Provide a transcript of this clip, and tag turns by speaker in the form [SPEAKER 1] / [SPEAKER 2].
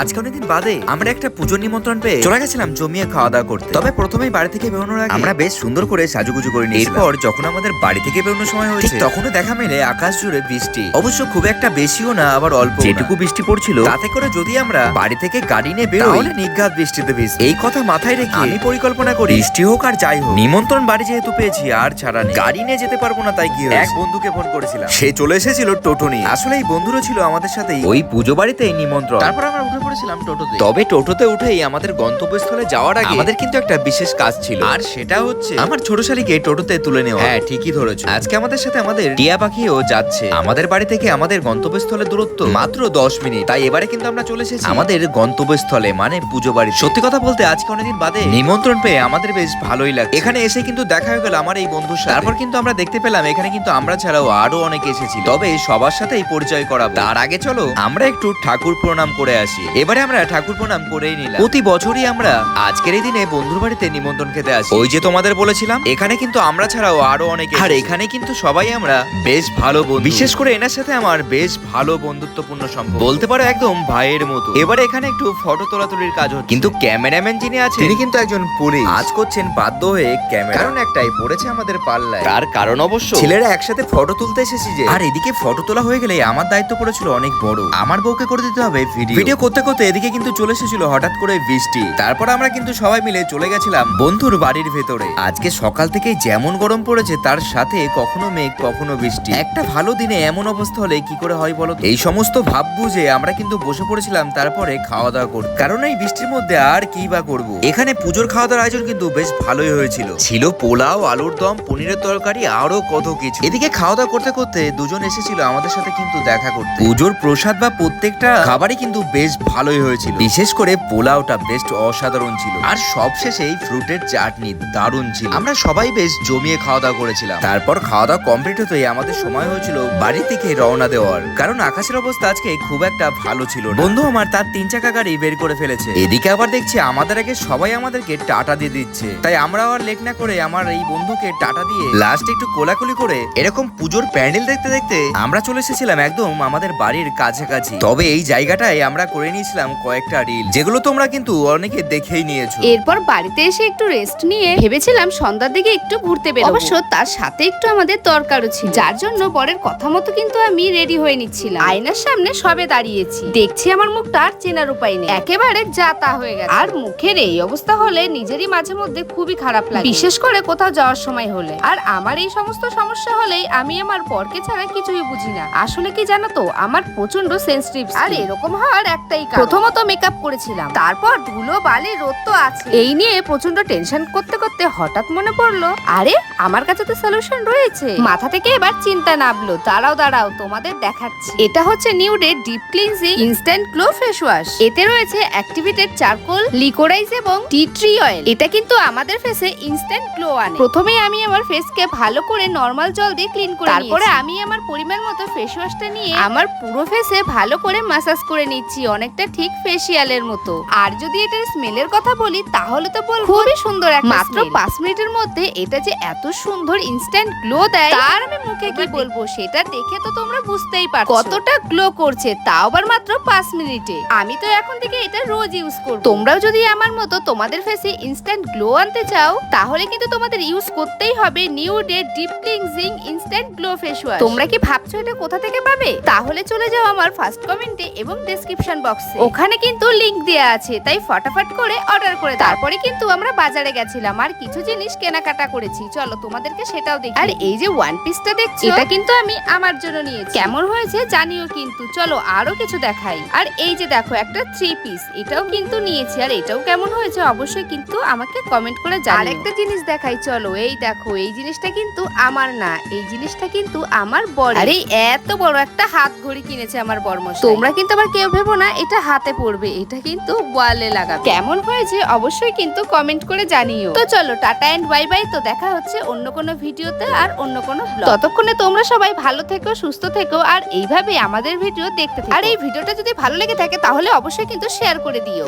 [SPEAKER 1] আজকে অনেকদিন বাদে আমরা একটা পুজোর নিমন্ত্রণ পেয়ে চলে গেছিলাম জমিয়ে খাওয়া দাওয়া করতে। তবে প্রথমেই বাড়ি থেকে বেরোনোর আগে আমরা বেশ সুন্দর করে সাজুগুজু করে নিই এরপর যখন আমাদের বাড়ি থেকে বেরোনোর সময় হয়েছে তখনও দেখা মেলে আকাশ জুড়ে বৃষ্টি। অবশ্য খুব একটা বেশিও না আবার অল্প যেটুকু বৃষ্টি পড়ছিল তাতে করে যদি আমরা বাড়ি থেকে গাড়ি নিয়ে বেরোই তাহলে নিঘাত বৃষ্টিতে ভিজ এই কথা মাথায় রেখে আমি পরিকল্পনা করি বৃষ্টি হোক আর যাই হোক। নিমন্ত্রণ বাড়ি যেহেতু পেয়েছি আর ছাড়া গাড়ি নিয়ে যেতে পারব না তাই কি এক বন্ধুকে ফোন করেছিলাম। সে চলে এসেছিল টোটো নিয়ে। আসলে এই বন্ধুরও ছিল আমাদের সাথে ওই পুজো বাড়িতেই নিমন্ত্রণ। তারপর আমরা উঠে পড়েছিলাম টোটোতে। তবে টোটোতে উঠেই আমাদের গন্তব্যস্থলে যাওয়ার আগে আমাদের কিন্তু একটা বিশেষ কাজ ছিল। আর সেটা হচ্ছে আমার ছোট শালিকে টোটোতে তুলে নেওয়া। হ্যাঁ ঠিকই ধরেছো। আজকে আমাদের সাথে আমাদের টিয়া পাখিও যাচ্ছে। আমাদের বাড়ি থেকে আমাদের গন্তব্যস্থলের দূরত্ব মাত্র দশ মিনিট। তাই এবারে কিন্তু আমরা চলে এসেছি। আমাদের গন্তব্যস্থলে মানে পুজো বাড়ি সত্যি কথা বলতে আজকে অনেকদিন বাদে নিমন্ত্রণ পেয়ে আমাদের বেশ ভালোই লাগে এখানে এসে কিন্তু দেখা হয়ে গেল আমার এই বন্ধুর সাথে। তারপর কিন্তু আমরা দেখতে পেলাম এখানে কিন্তু আমরা ছাড়াও আরও অনেক এসেছি তবে সবার সাথেই পরিচয় করাবো। তার আগে চলো আমরা একটু ঠাকুর প্রণাম করে আসি। এবারে আমরা ঠাকুর প্রণাম করেই নিলাম। প্রতি বছরই আমরা আজকের এই দিনে বন্ধুর বাড়িতে নিমন্ত্রণ খেতে আসি। ওই যে তোমাদের বলেছিলাম এখানে কিন্তু আমরা ছাড়াও আরও অনেক আর এখানে কিন্তু সবাই আমরা বেশ ভালো বন্ধু। বিশেষ করে এনার সাথে আমার বেশ ভালো বন্ধুত্বপূর্ণ সম্পর্ক। বলতে পারো একদম ভাইয়ের মতো। এবারে এখানে একটু ফটো তোলাতুলির কাজ হচ্ছে। কিন্তু ক্যামেরাম্যান যিনি আছেন তিনি কিন্তু একজন পুলিশ। আজ করছেন বাধ্য হয়ে ক্যামেরা। কারণ একটাই পড়েছে আমাদের পাল্লায়। তার কারণ অবশ্য ছেলেরা একসাথে ফটো তুলতে এসেছি যে। আর এদিকে ফটো তোলা হয়ে গেলে আমার দায়িত্ব পড়েছিল অনেক বড়। আমার বউকে করে দিতে হবে ভিডিও। ভিডিও করতে করতে এদিকে কিন্তু চলে এসেছিল হঠাৎ করে বৃষ্টি। তারপর আমরা কিন্তু সবাই মিলে চলে গেছিলাম বন্ধুর বাড়ির ভেতরে। আজকে সকাল থেকেই যেমন গরম পড়েছে, তার সাথে কখনো মেঘ, কখনো বৃষ্টি। একটা ভালো দিনে এমন অবস্থা হলে কি করে হয় বলো? এই সমস্ত ভাব বুঝে আমরা কিন্তু বসে পড়েছিলাম তারপরে খাওয়া দাওয়া করতে। কারণ এই বৃষ্টির মধ্যে আর কি বা করব? এখানে পুজোর খাওয়া দাওয়ার আয়োজন কিন্তু বেশ ভালোই হয়েছিল। ছিল পোলাও, আলুর দম, পনিরের তরকারি, আরও কত কিছু। এদিকে খাওয়া দাওয়া করতে করতে দুজন এসেছিল আমাদের সাথে কিন্তু দেখা করতে। পুজোর প্রসাদ বা প্রত্যেকটা খাবারই কিন্তু বেশ ভালোই হয়েছিল। বিশেষ করে পোলাওটা বেশ অসাধারণ ছিল। আর সবশেষে এই ফ্রুটের চাটনি দারুণ ছিল। আমরা সবাই বেশ জমিয়ে খাওয়া দাওয়া করেছিলাম। তারপর খাওয়া দাওয়া কমপ্লিট হতেই আমাদের সময় হয়েছিল বাড়ি থেকে রওনা দেওয়ার। কারণ আকাশের অবস্থা আজকে খুব একটা ভালো ছিল বন্ধু আমার তার তিন চাকা গাড়ি বের করে ফেলেছে। এদিকে আবার দেখছি আমাদের আগে সবাই আমাদেরকে টাটা দিয়ে দিচ্ছে। তাই আমরা আর লেট না করে আমার এই বন্ধুকে টাটা দিয়ে লাস্ট একটু কোলাকুলি করে এরকম পুজোর প্যান্ডেল দেখতে দেখতে আমরা চলে এসেছিলাম একদম আমাদের বাড়ির কাছাকাছি। তবে এই জায়গাটায় আমরা করে নিয়েছিলাম কয়েকটা রিল যেগুলো তোমরা কিন্তু অনেকে দেখেই নিয়েছো।
[SPEAKER 2] এরপর বাড়িতে এসে একটু রেস্ট নিয়ে ভেবেছিলাম সন্ধ্যার দিকে একটু ঘুরতে বেরোবো। অবশ্য তার সাথে একটু আমাদের দরকারও ছিল। যার জন্য বরের কথা মতো কিন্তু আমি রেডি হয়ে নিচ্ছিলাম। আয়নার সামনে সবে দাঁড়িয়েছি। দেখছি আমার মুখটা আর চেনার উপায় নেই। একেবারে যা তা হয়ে গেছে। আর মুখের এই অবস্থা হলে নিজেরই মাঝে মধ্যে খুবই খারাপ লাগে। বিশেষ করে কোথাও যাওয়ার সময় হলে। আর আমার এই সমস্ত সমস্যা হলেই আমি আমার বরকে ছাড়া কিছুই বুঝি না। আসলে কি জানো তো আমার প্রচণ্ড সেন্সিটিভ আর এরকম হওয়ার একটাই। প্রথমত মেকআপ করেছিলাম। তারপর ধুলো বালি রোদ তো আছে এই নিয়ে প্রচণ্ড টেনশন করতে করতে হঠাৎ মনে পড়ল আরে আমার কাছে তো সলিউশন রয়েছে। মাথা থেকে এবার চিন্তা নামলো। দাঁড়াও দাঁড়াও তোমাদের দেখাচ্ছি। এটা হচ্ছে new day deep cleansing instant glow face wash এতে রয়েছে অ্যাক্টিভেটেড চারকোল লিকোরাইজ এবং টি ট্রি অয়েল এটা কিন্তু আমাদের ফেসে ইনস্ট্যান্ট গ্লো আনে। প্রথমে আমি আমার ফেসকে ভালো করে নর্মাল জল দিয়ে ক্লিন করে তারপরে আমি আমার পরিমাণ মতো ফেস ওয়াশটা নিয়ে আমার পুরো ফেসে ভালো করে মাসাজ করে নিচ্ছি। অনেকটা ঠিক ফেসিয়ালের মতো। আর যদি এটার স্মেলের কথা বলি তাহলে তো বল খুবই সুন্দর একটা মাত্র পাঁচ মিনিটের মধ্যে এটা যে এত সুন্দর ইনস্ট্যান্ট গ্লো দেয় তার আমি মুখে কি বলব? সেটা দেখে তো তোমরা বুঝতেই পারছ। কতটা গ্লো করছে তাও আবার মাত্র পাঁচ মিনিটে। আমি তো এখন থেকে এটা রোজ ইউজ করব। তোমরাও যদি আমার মতো তোমাদের ফেসে ইনস্ট্যান্ট গ্লো আনতে চাও তাহলে কিন্তু তোমাদের ইউজ করতেই হবে new day deep cleansing instant glow face wash তোমরা কি ভাবছ এটা কোথা থেকে পাবে? তাহলে চলে যাও আমার ফার্স্ট কমেন্টে এবং ডেসক্রিপশন বক্সে ওখানে কিন্তু লিংক দেয়া আছে তাই ফটাফট করে অর্ডার করে তারপরে কিন্তু আমরা বাজারে গেছিলাম আর কিছু জিনিস কেনাকাটা করেছি। চলো তোমাদেরকে সেটাও দেখি। আর এই যে ওয়ান পিসটা দেখছ? এটা কিন্তু আমি আমার জন্য নিয়েছি। কেমন হয়েছে জানিও কিন্তু। চলো আরও কিছু দেখাই। আর এই যে দেখো একটা থ্রি পিস এটাও কিন্তু নিয়েছি। আর এটাও কেমন হয়েছে অবশ্যই কিন্তু আমাকে কমেন্ট করে জানিও। আরেকটা জিনিস দেখাই চলো। এই দেখো এই জিনিসটা কিন্তু আমার না। এই জিনিসটা কিন্তু আমার বর আরে এত বড় একটা হাত ঘড়ি কিনেছে আমার বরমশাই। তোমরা কিন্তু আবার কেউ ভেবো না এটা হাতে পড়বে এটা কিন্তু ওয়ালে লাগাবে। কেমন হয়েছে অবশ্যই কিন্তু কমেন্ট করে জানিও। তো চলো টাটা এন্ড বাই বাই তো দেখা হচ্ছে অন্য কোনো ভিডিওতে আর অন্য কোনো ব্লগ ততক্ষণে তোমরা সবাই ভালো থেকো সুস্থ থেকো আর এইভাবে আমাদের ভিডিও দেখতে থেকো। আর এই ভিডিওটা যদি ভালো লেগে থাকে তাহলে অবশ্যই কিন্তু শেয়ার করে দিও।